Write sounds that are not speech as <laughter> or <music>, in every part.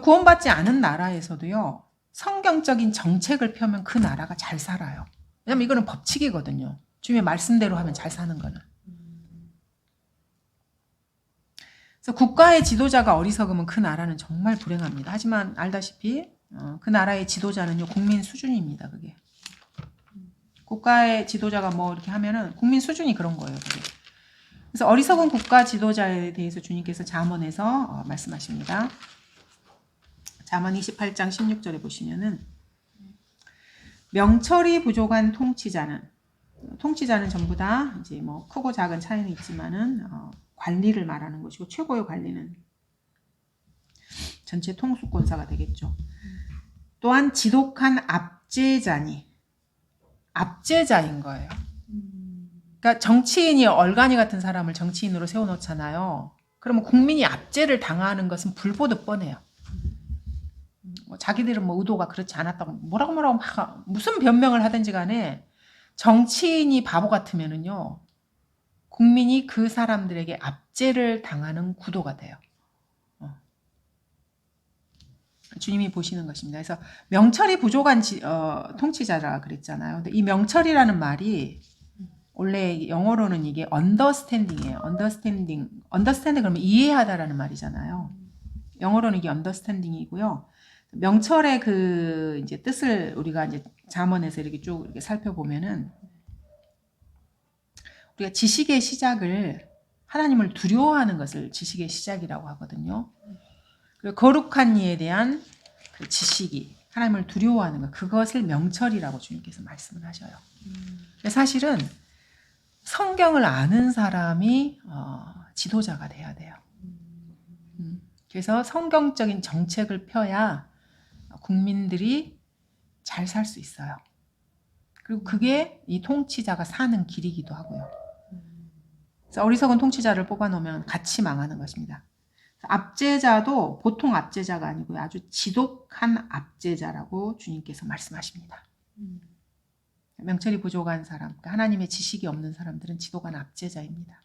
구원받지 않은 나라에서도요. 성경적인 정책을 펴면 그 나라가 잘 살아요. 왜냐면 이거는 법칙이거든요. 주님의 말씀대로 하면 잘 사는 거는. 그래서 국가의 지도자가 어리석으면 그 나라는 정말 불행합니다. 하지만 알다시피 어, 그 나라의 지도자는요 국민 수준입니다. 그게 국가의 지도자가 뭐 이렇게 하면은 국민 수준이 그런 거예요. 그게. 그래서 어리석은 국가 지도자에 대해서 주님께서 잠언에서 어, 말씀하십니다. 잠언 28장 16절에 보시면은 명철이 부족한 통치자는 통치자는 전부 다 이제 뭐 크고 작은 차이는 있지만은 어, 관리를 말하는 것이고 최고의 관리는 전체 통수권사가 되겠죠. 또한 지독한 압제자니 압제자인 거예요. 그러니까 정치인이 얼간이 같은 사람을 정치인으로 세워놓잖아요. 그러면 국민이 압제를 당하는 것은 불보듯 뻔해요. 뭐 자기들은 뭐 의도가 그렇지 않았다고 뭐라고 뭐라고 막 무슨 변명을 하든지 간에 정치인이 바보 같으면은요 국민이 그 사람들에게 압제를 당하는 구도가 돼요. 어. 주님이 보시는 것입니다. 그래서 명철이 부족한 지, 어, 통치자라 그랬잖아요. 근데 이 명철이라는 말이 원래 영어로는 이게 understanding이에요. understanding, understand 그러면 이해하다라는 말이잖아요. 영어로는 이게 understanding이고요. 명철의 그 이제 뜻을 우리가 이제 잠언에서 이렇게 쭉 이렇게 살펴보면은 우리가 지식의 시작을 하나님을 두려워하는 것을 지식의 시작이라고 하거든요. 그 거룩한 이에 대한 그 지식이 하나님을 두려워하는 것 그것을 명철이라고 주님께서 말씀을 하셔요. 사실은 성경을 아는 사람이 어, 지도자가 돼야 돼요. 음, 그래서 성경적인 정책을 펴야 국민들이 잘 살 수 있어요. 그리고 그게 이 통치자가 사는 길이기도 하고요. 그래서 어리석은 통치자를 뽑아놓으면 같이 망하는 것입니다. 압제자도 보통 압제자가 아니고요. 아주 지독한 압제자라고 주님께서 말씀하십니다. 명철이 부족한 사람, 그러니까 하나님의 지식이 없는 사람들은 지독한 압제자입니다.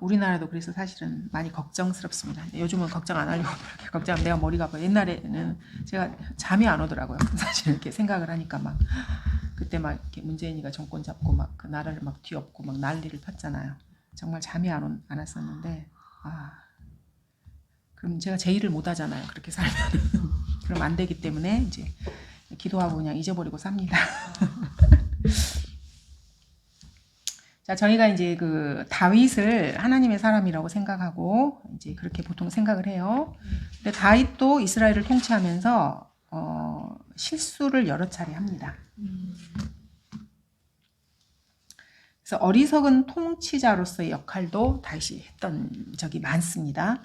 우리나라도 그래서 사실은 많이 걱정스럽습니다. 요즘은 걱정 안 하려고 <laughs> 그렇게 걱정하면 내가 머리가 아파. 옛날에는 제가 잠이 안 오더라고요. <laughs> 사실 이렇게 생각을 하니까 막 그때 막 이렇게 문재인이가 정권 잡고 막 그 나라를 막 뒤엎고 막 난리를 폈잖아요. 정말 잠이 안, 온, 안 왔었는데 아 그럼 제가 제 일을 못 하잖아요. 그렇게 살면 <laughs> 그럼 안 되기 때문에 이제 기도하고 그냥 잊어버리고 삽니다. 자, 저희가 이제 그 다윗을 하나님의 사람이라고 생각하고 이제 그렇게 보통 생각을 해요. 근데 다윗도 이스라엘을 통치하면서 어, 실수를 여러 차례 합니다. 그래서 어리석은 통치자로서의 역할도 다윗이 했던 적이 많습니다.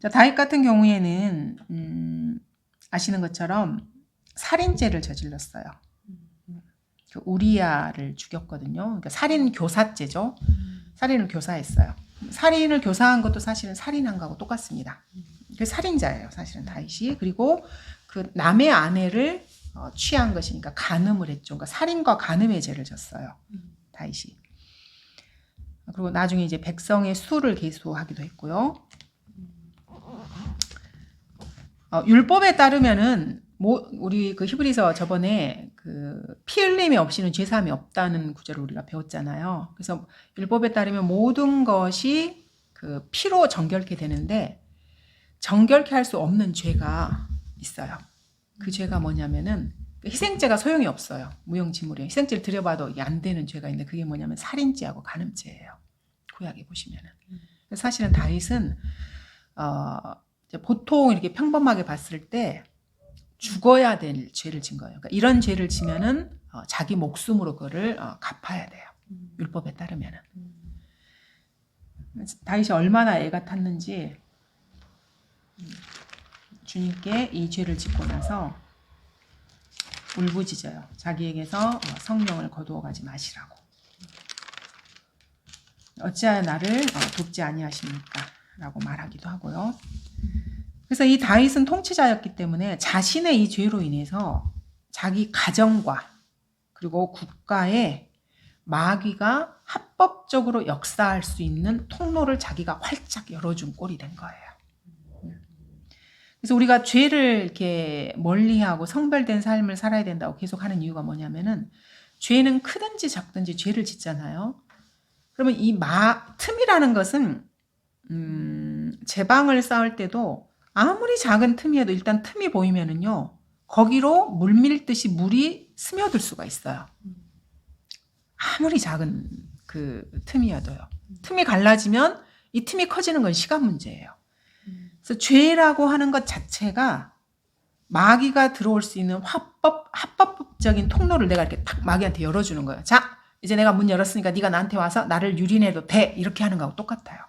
자, 다윗 같은 경우에는 음, 아시는 것처럼 살인죄를 저질렀어요. 그 우리야를 죽였거든요. 그러니까 살인 교사죄죠. 살인을 교사했어요. 살인을 교사한 것도 사실은 살인한 거하고 똑같습니다. 그 살인자예요, 사실은 다윗이. 그리고 그 남의 아내를 어, 취한 것이니까 간음을 했죠. 그러니까 살인과 간음의 죄를 졌어요, 다윗이. 그리고 나중에 이제 백성의 수를 계수하기도 했고요. 어, 율법에 따르면은 뭐 우리 그 히브리서 저번에 그 피 흘림이 없이는 죄 사함이 없다는 구절을 우리가 배웠잖아요. 그래서 율법에 따르면 모든 것이 그 피로 정결케 되는데 정결케 할 수 없는 죄가 있어요. 그 죄가 뭐냐면은 희생죄가 소용이 없어요. 무용지물이에요. 희생죄를 이게 안 되는 죄가 있는데 그게 뭐냐면 살인죄하고 간음죄예요. 구약에 보시면은. 사실은 다윗은 어, 보통 이렇게 평범하게 봤을 때 죽어야 될 죄를 진 거예요. 그러니까 이런 죄를 지면은 어, 자기 목숨으로 그거를 어, 갚아야 돼요. 율법에 따르면은. 다윗이 얼마나 애가 탔는지 음, 주님께 이 죄를 짓고 나서 울부짖어요. 자기에게서 어, 성령을 거두어 가지 마시라고. 어찌하여 나를 어, 돕지 아니하십니까? 라고 말하기도 하고요. 그래서 이 다윗은 통치자였기 때문에 자신의 이 죄로 인해서 자기 가정과 그리고 국가에 마귀가 합법적으로 역사할 수 있는 통로를 자기가 활짝 열어준 꼴이 된 거예요. 그래서 우리가 죄를 이렇게 멀리하고 성별된 삶을 살아야 된다고 계속 하는 이유가 뭐냐면은 죄는 크든지 작든지 죄를 짓잖아요. 그러면 이 마, 틈이라는 것은, 음, 제방을 쌓을 때도 아무리 작은 틈이어도 일단 틈이 보이면은요, 거기로 물 밀듯이 물이 스며들 수가 있어요. 아무리 작은 그 틈이어도요. 틈이 갈라지면 이 틈이 커지는 건 시간 문제예요. 그래서 죄라고 하는 것 자체가 마귀가 들어올 수 있는 합법 합법적인 통로를 내가 이렇게 탁 마귀한테 열어주는 거예요. 자, 이제 내가 문 열었으니까 네가 나한테 와서 나를 유린해도 돼 이렇게 하는 거하고 똑같아요.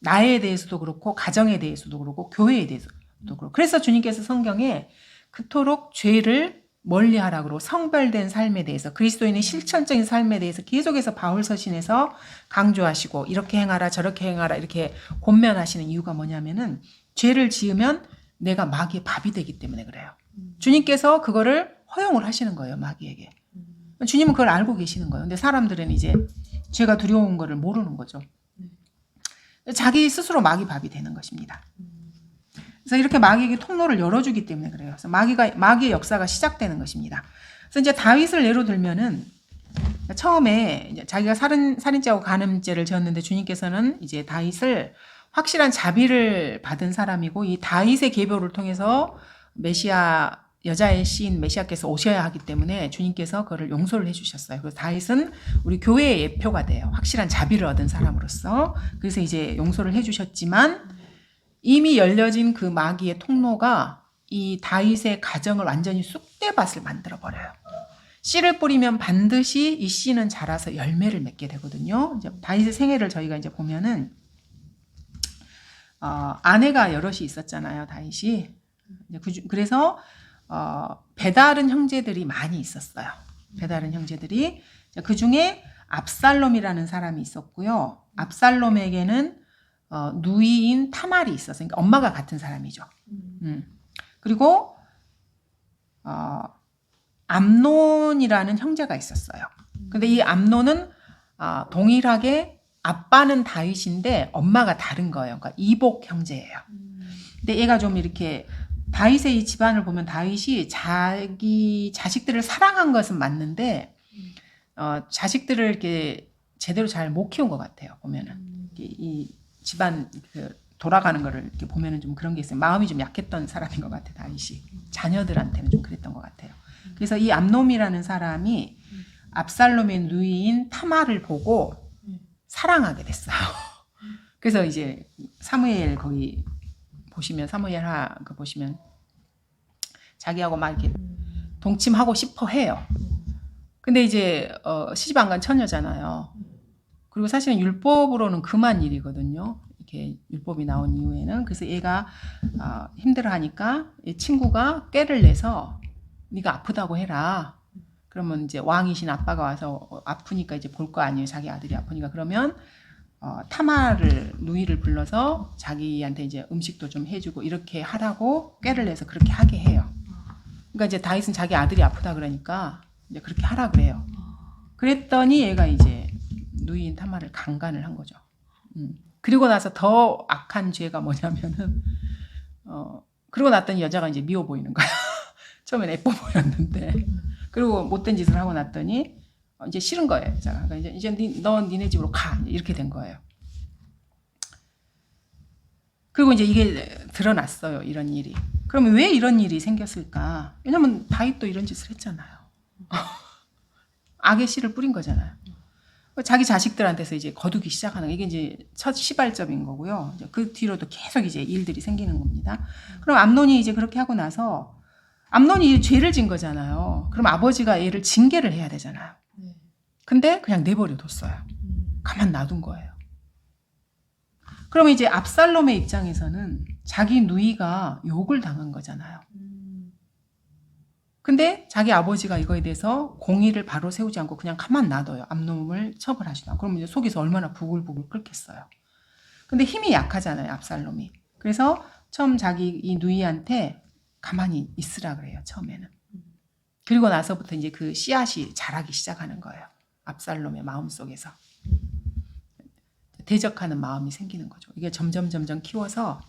나에 대해서도 그렇고 가정에 대해서도 그렇고 교회에 대해서도 그렇고 그래서 주님께서 성경에 그토록 죄를 멀리하라 그러고 성별된 삶에 대해서 그리스도인의 실천적인 삶에 대해서 계속해서 바울 서신에서 강조하시고 이렇게 행하라 저렇게 행하라 이렇게 권면하시는 이유가 뭐냐면은 죄를 지으면 내가 마귀의 밥이 되기 때문에 그래요. 주님께서 그거를 허용을 하시는 거예요, 마귀에게. 주님은 그걸 알고 계시는 거예요. 근데 사람들은 이제 죄가 두려운 거를 모르는 거죠. 자기 스스로 마귀 밥이 되는 것입니다. 그래서 이렇게 마귀에게 통로를 열어주기 때문에 그래요. 그래서 마귀가 마귀의 역사가 시작되는 것입니다. 그래서 이제 다윗을 예로 들면은 처음에 자기가 살인 살인죄하고 간음죄를 지었는데 주님께서는 이제 다윗을 확실한 자비를 받은 사람이고 이 다윗의 계보를 통해서 메시아 여자의 시인 메시아께서 오셔야 하기 때문에 주님께서 그를 용서를 해주셨어요. 그래서 다윗은 우리 교회의 예표가 돼요. 확실한 자비를 얻은 사람으로서. 그래서 이제 용서를 해주셨지만 이미 열려진 그 마귀의 통로가 이 다윗의 가정을 완전히 쑥대밭을 만들어 버려요. 씨를 뿌리면 반드시 이 씨는 자라서 열매를 맺게 되거든요. 이제 다윗의 생애를 저희가 이제 보면은 어, 아내가 여럿이 있었잖아요, 다윗이. 그, 중- 그래서 어, 배다른 형제들이 많이 있었어요. 배다른 형제들이 그 중에 압살롬이라는 사람이 있었고요. 압살롬에게는 어, 누이인 타말이 있었어요. 그러니까 엄마가 같은 사람이죠. 음. 그리고 어, 암논이라는 형제가 있었어요. 근데 이 암논은 아, 동일하게 아빠는 다윗인데 엄마가 다른 거예요. 그러니까 이복 형제예요. 근데 얘가 좀 이렇게 다윗의 이 집안을 보면 다윗이 자기 자식들을 사랑한 것은 맞는데 어, 자식들을 이렇게 제대로 잘 못 키운 것 같아요. 보면은 이, 이 집안 그 돌아가는 거를 이렇게 보면은 좀 그런 게 있어요. 마음이 좀 약했던 사람인 것 같아 다윗이 자녀들한테는 좀 그랬던 것 같아요. 그래서 이 암놈이라는 사람이 압살롬의 누이인 타마를 보고 사랑하게 됐어요. <laughs> 그래서 이제 사무엘 거기 보시면 사무엘하 그 보시면 자기하고 막 이렇게 동침하고 싶어 해요. 근데 이제 어, 시집 안 간 처녀잖아요. 그리고 사실은 율법으로는 금한 일이거든요. 이렇게 율법이 나온 이후에는 그래서 얘가 아, 힘들어하니까 이 친구가 꾀를 내서 네가 아프다고 해라. 그러면 이제 왕이신 아빠가 와서 어, 아프니까 이제 볼 거 아니에요. 자기 아들이 아프니까 그러면 어, 타마를 누이를 불러서 자기한테 이제 음식도 좀 해주고 이렇게 하라고 꾀를 내서 그렇게 하게 해요. 그러니까 이제 다윗은 자기 아들이 아프다 그러니까 이제 그렇게 하라 그래요. 그랬더니 얘가 이제 누이인 타마를 강간을 한 거죠. 음. 그리고 나서 더 악한 죄가 뭐냐면은 어 그러고 났더니 여자가 이제 미워 보이는 거야. <laughs> 처음엔 예뻐 보였는데 그리고 못된 짓을 하고 났더니 어, 이제 싫은 거예요. 여자가. 그러니까 이제 이제 니, 너 니네 집으로 가 이렇게 된 거예요. 그리고 이제 이게 드러났어요. 이런 일이. 그러면 왜 이런 일이 생겼을까? 왜냐면 다윗도 이런 짓을 했잖아요. <laughs> 악의 씨를 뿌린 거잖아요. 자기 자식들한테서 이제 거두기 시작하는 거. 이게 이제 첫 시발점인 거고요. 그 뒤로도 계속 이제 일들이 생기는 겁니다. 그럼 암론이 이제 그렇게 하고 나서 암론이 죄를 진 거잖아요. 그럼 아버지가 얘를 징계를 해야 되잖아요. 근데 그냥 내버려 뒀어요. 가만 놔둔 거예요. 그러면 이제 압살롬의 입장에서는 자기 누이가 욕을 당한 거잖아요. 근데 자기 아버지가 이거에 대해서 공의를 바로 세우지 않고 그냥 가만 놔둬요. 암놈을 않고. 그러면 이제 속에서 얼마나 부글부글 끓겠어요. 근데 힘이 약하잖아요. 압살롬이. 그래서 처음 자기 이 누이한테 가만히 있으라 그래요. 처음에는. 그리고 나서부터 이제 그 씨앗이 자라기 시작하는 거예요. 압살롬의 마음속에서. 대적하는 마음이 생기는 거죠. 이게 점점 점점 키워서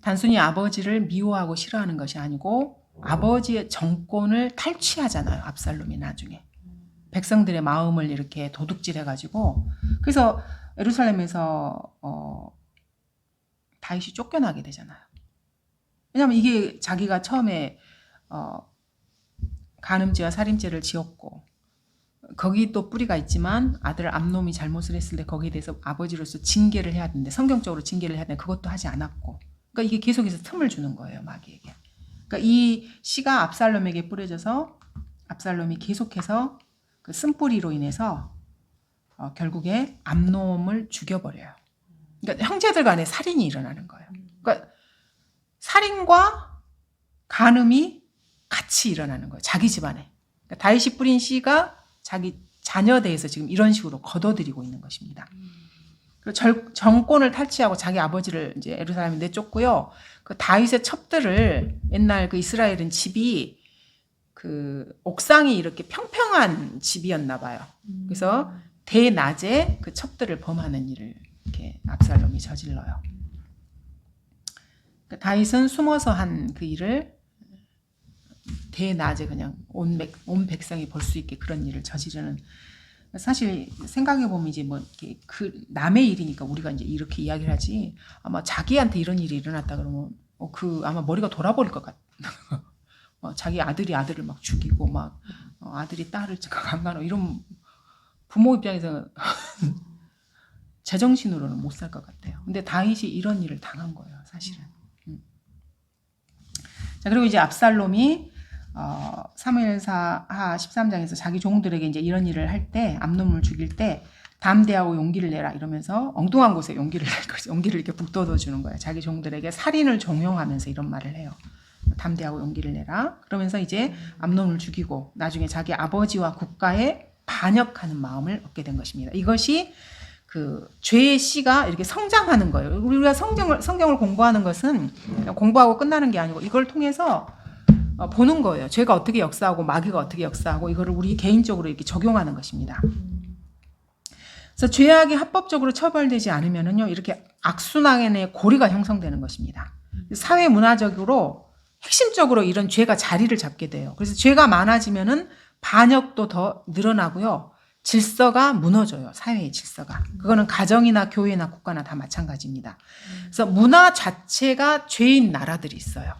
단순히 아버지를 미워하고 싫어하는 것이 아니고 아버지의 정권을 탈취하잖아요. 압살롬이 나중에 백성들의 마음을 이렇게 도둑질해가지고 그래서 예루살렘에서 어, 다윗이 쫓겨나게 되잖아요. 왜냐하면 이게 자기가 처음에 어, 간음죄와 살인죄를 지었고 거기 또 뿌리가 있지만 아들 암놈이 잘못을 했을 때 거기에 대해서 아버지로서 징계를 해야 되는데 성경적으로 징계를 해야 되는데 그것도 하지 않았고. 그러니까 이게 계속해서 틈을 주는 거예요 마귀에게. 그러니까 이 씨가 압살롬에게 뿌려져서 압살롬이 계속해서 그 쓴뿌리로 인해서 어, 결국에 암놈을 죽여버려요. 그러니까 형제들 간에 살인이 일어나는 거예요. 그러니까 살인과 간음이 같이 일어나는 거예요 자기 집안에. 그러니까 다윗이 뿌린 씨가 자기 자녀 대해서 지금 이런 식으로 걷어들이고 있는 것입니다. 절, 정권을 탈취하고 자기 아버지를 이제 에루살렘에 내쫓고요. 그 다윗의 첩들을 옛날 그 이스라엘은 집이 그 옥상이 이렇게 평평한 집이었나 봐요. 그래서 대낮에 그 첩들을 범하는 일을 이렇게 압살롬이 저질러요. 그 다윗은 숨어서 한 그 일을 대낮에 그냥 온, 백, 온 백성이 볼 수 있게 그런 일을 저지르는 사실 생각해 보면 이제 뭐 이렇게 그 남의 일이니까 우리가 이제 이렇게 이야기를 하지 아마 자기한테 이런 일이 일어났다 그러면 어, 그 아마 머리가 돌아버릴 것 같아. <laughs> 어, 자기 아들이 아들을 막 죽이고 막 어, 아들이 딸을 강간하고 이런 부모 입장에서는 <laughs> 제정신으로는 못 살 것 같아요. 근데 다윗이 이런 일을 당한 거예요, 사실은. 음. 자 그리고 이제 압살롬이 어, 사무엘사 하 13장에서 자기 종들에게 이제 이런 일을 할 때 암놈을 죽일 때 담대하고 용기를 내라 이러면서 엉뚱한 곳에 용기를 용기를 이렇게 북돋워 주는 거예요. 자기 종들에게 살인을 종용하면서 이런 말을 해요. 담대하고 용기를 내라. 그러면서 이제 암놈을 죽이고 나중에 자기 아버지와 국가에 반역하는 마음을 얻게 된 것입니다. 이것이 그 죄의 씨가 이렇게 성장하는 거예요. 우리가 성경을 성경을 공부하는 것은 공부하고 끝나는 게 아니고 이걸 통해서 어, 보는 거예요. 죄가 어떻게 역사하고 마귀가 어떻게 역사하고 이거를 우리 개인적으로 이렇게 적용하는 것입니다. 그래서 죄악이 합법적으로 처벌되지 않으면은요 이렇게 악순환의 고리가 형성되는 것입니다. 사회 문화적으로 핵심적으로 이런 죄가 자리를 잡게 돼요. 그래서 죄가 많아지면은 반역도 더 늘어나고요. 질서가 무너져요. 사회의 질서가. 그거는 가정이나 교회나 국가나 다 마찬가지입니다. 그래서 문화 자체가 죄인 나라들이 있어요.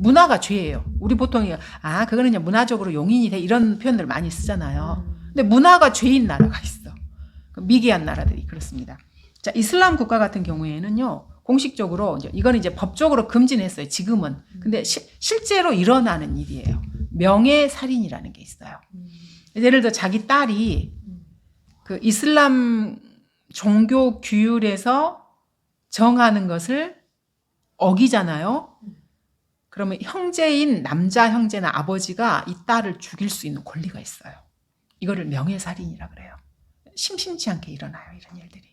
문화가 죄예요. 우리 보통 아 그거는 그냥 문화적으로 용인이 돼 이런 표현들 많이 쓰잖아요. 근데 문화가 죄인 나라가 있어. 그 미개한 나라들이 그렇습니다. 자 이슬람 국가 같은 경우에는요 공식적으로 이제 이거는 이제 법적으로 금지는 했어요. 지금은 근데 시, 실제로 일어나는 일이에요. 명예 살인이라는 게 있어요. 예를 들어 자기 딸이 그 이슬람 종교 규율에서 정하는 것을 어기잖아요. 그러면 형제인 남자 형제나 아버지가 이 딸을 죽일 수 있는 권리가 있어요. 이거를 명예살인이라 그래요. 심심치 않게 일어나요, 이런 일들이.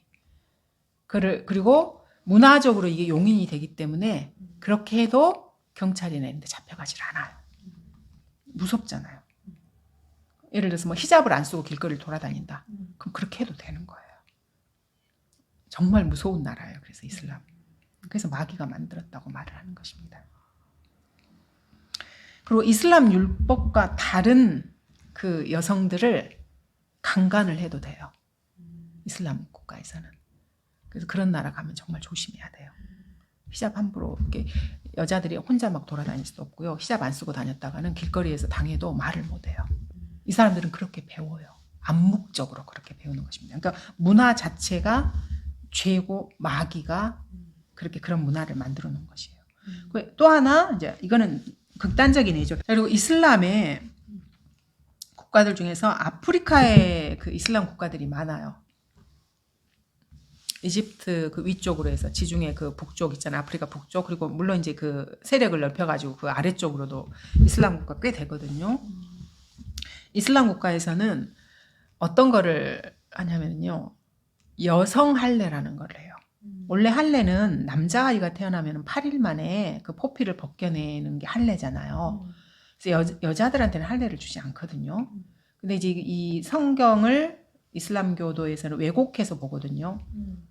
그리고 문화적으로 이게 용인이 되기 때문에 그렇게 해도 경찰이 내는데 잡혀가질 않아요. 무섭잖아요. 예를 들어서 뭐 히잡을 안 쓰고 길거리를 돌아다닌다. 그럼 그렇게 해도 되는 거예요. 정말 무서운 나라예요. 그래서 이슬람. 그래서 마귀가 만들었다고 말을 하는 것입니다. 그리고 이슬람 율법과 다른 그 여성들을 강간을 해도 돼요. 이슬람 국가에서는. 그래서 그런 나라 가면 정말 조심해야 돼요. 히잡 함부로 이렇게 여자들이 혼자 막 돌아다닐 수도 없고요. 히잡 안 쓰고 다녔다가는 길거리에서 당해도 말을 못 해요. 이 사람들은 그렇게 배워요. 암묵적으로 그렇게 배우는 것입니다. 그러니까 문화 자체가 죄고 마귀가 그렇게 그런 문화를 만들어 놓은 것이에요. 또 하나 이제 이거는 극단적인 예죠. 그리고 이슬람의 국가들 중에서 아프리카의 그 이슬람 국가들이 많아요. 이집트 그 위쪽으로 해서 지중해 그 북쪽 있잖아요. 아프리카 북쪽 그리고 물론 이제 그 세력을 넓혀 가지고 그 아래쪽으로도 이슬람 국가 꽤 되거든요. 이슬람 국가에서는 어떤 거를 하냐면요. 여성 할례라는 거를 해요. 원래 할례는 남자아이가 태어나면 8일 만에 그 포피를 벗겨내는 게 할례잖아요. 그래서 여, 여자들한테는 할례를 주지 않거든요. 근데 이제 이 성경을 이슬람교도에서는 왜곡해서 보거든요. 음.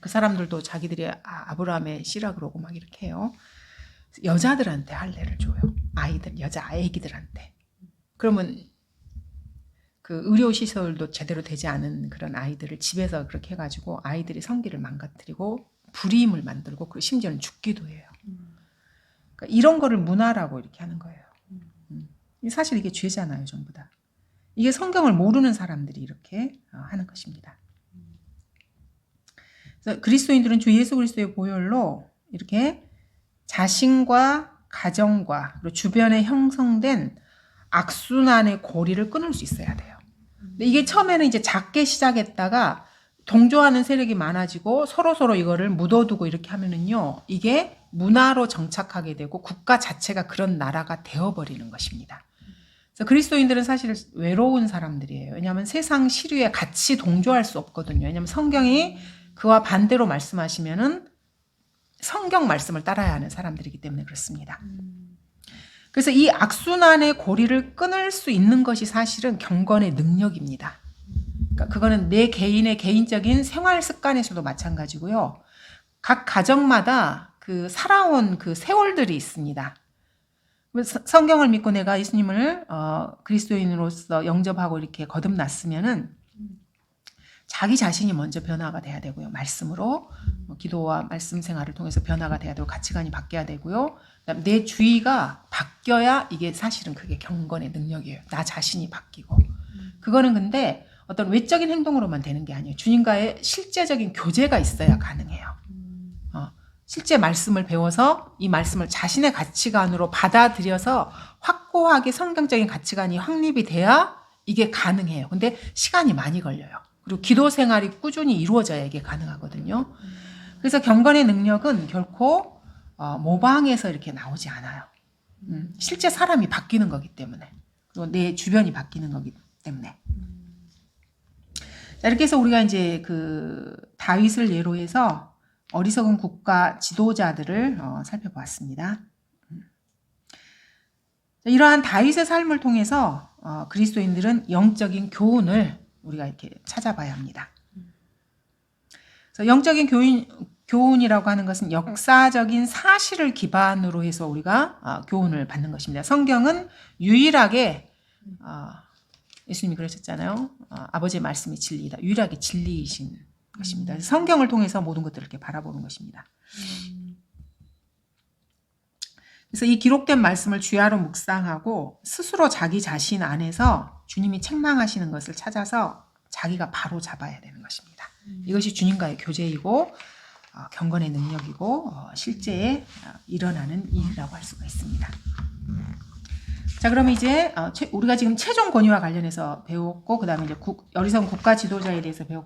그 사람들도 자기들이 아, 아브라함의 씨라 그러고 막 이렇게 해요. 여자들한테 할례를 줘요. 아이들, 여자 아기들한테. 그러면 그 의료 시설도 제대로 되지 않은 그런 아이들을 집에서 그렇게 해가지고 아이들이 성기를 망가뜨리고 불임을 만들고 그 심지어는 죽기도 해요. 음. 그러니까 이런 거를 문화라고 이렇게 하는 거예요. 음. 음. 사실 이게 죄잖아요, 전부 다. 이게 성경을 모르는 사람들이 이렇게 어, 하는 것입니다. 그래서 그리스도인들은 주 예수 그리스도의 보혈로 이렇게 자신과 가정과 주변에 형성된 악순환의 고리를 끊을 수 있어야 돼요. 근데 이게 처음에는 이제 작게 시작했다가 동조하는 세력이 많아지고 서로 서로 이거를 묻어두고 이렇게 하면은요, 이게 문화로 정착하게 되고 국가 자체가 그런 나라가 되어버리는 것입니다. 그래서 그리스도인들은 사실 외로운 사람들이에요. 왜냐하면 세상 시류에 같이 동조할 수 없거든요. 왜냐하면 성경이 그와 반대로 말씀하시면은 성경 말씀을 따라야 하는 사람들이기 때문에 그렇습니다. 음. 그래서 이 악순환의 고리를 끊을 수 있는 것이 사실은 경건의 능력입니다. 그러니까 그거는 내 개인의 개인적인 생활 습관에서도 마찬가지고요. 각 가정마다 그 살아온 그 세월들이 있습니다. 성경을 믿고 내가 예수님을 어, 그리스도인으로서 영접하고 이렇게 거듭났으면은 자기 자신이 먼저 변화가 돼야 되고요. 말씀으로 뭐 기도와 말씀 생활을 통해서 변화가 돼야 되고 가치관이 바뀌어야 되고요. 내 주의가 바뀌어야 이게 사실은 그게 경건의 능력이에요. 나 자신이 바뀌고. 그거는 근데 어떤 외적인 행동으로만 되는 게 아니에요. 주님과의 실제적인 교제가 있어야 가능해요. 음. 어, 실제 말씀을 배워서 이 말씀을 자신의 가치관으로 받아들여서 확고하게 성경적인 가치관이 확립이 돼야 이게 가능해요. 근데 시간이 많이 걸려요. 그리고 기도 생활이 꾸준히 이루어져야 이게 가능하거든요. 그래서 경건의 능력은 결코 어, 모방에서 이렇게 나오지 않아요. 음, 실제 사람이 바뀌는 거기 때문에 그리고 내 주변이 바뀌는 거기 때문에. 자, 이렇게 해서 우리가 이제 그 다윗을 예로 해서 어리석은 국가 지도자들을 어, 살펴보았습니다. 음. 자, 이러한 다윗의 삶을 통해서 어, 그리스도인들은 영적인 교훈을 우리가 이렇게 찾아봐야 합니다. 영적인 교훈, 교훈이라고 하는 것은 역사적인 사실을 기반으로 해서 우리가 어, 교훈을 받는 것입니다. 성경은 유일하게 어, 예수님이 그러셨잖아요. 어, 아버지의 말씀이 진리이다. 유일하게 진리이신 것입니다. 그래서 성경을 통해서 모든 것들을 이렇게 바라보는 것입니다. 음. 그래서 이 기록된 말씀을 주야로 묵상하고 스스로 자기 자신 안에서 주님이 책망하시는 것을 찾아서 자기가 바로 잡아야 되는 것입니다. 이것이 주님과의 교제이고 어, 경건의 능력이고 어, 실제에 어, 일어나는 일이라고 할 수가 있습니다. 자, 그러면 이제 어, 최- 우리가 지금 최종 권위와 관련해서 배웠고, 그 다음에 이제 국, 어리석은 국가 지도자에 대해서 배웠고,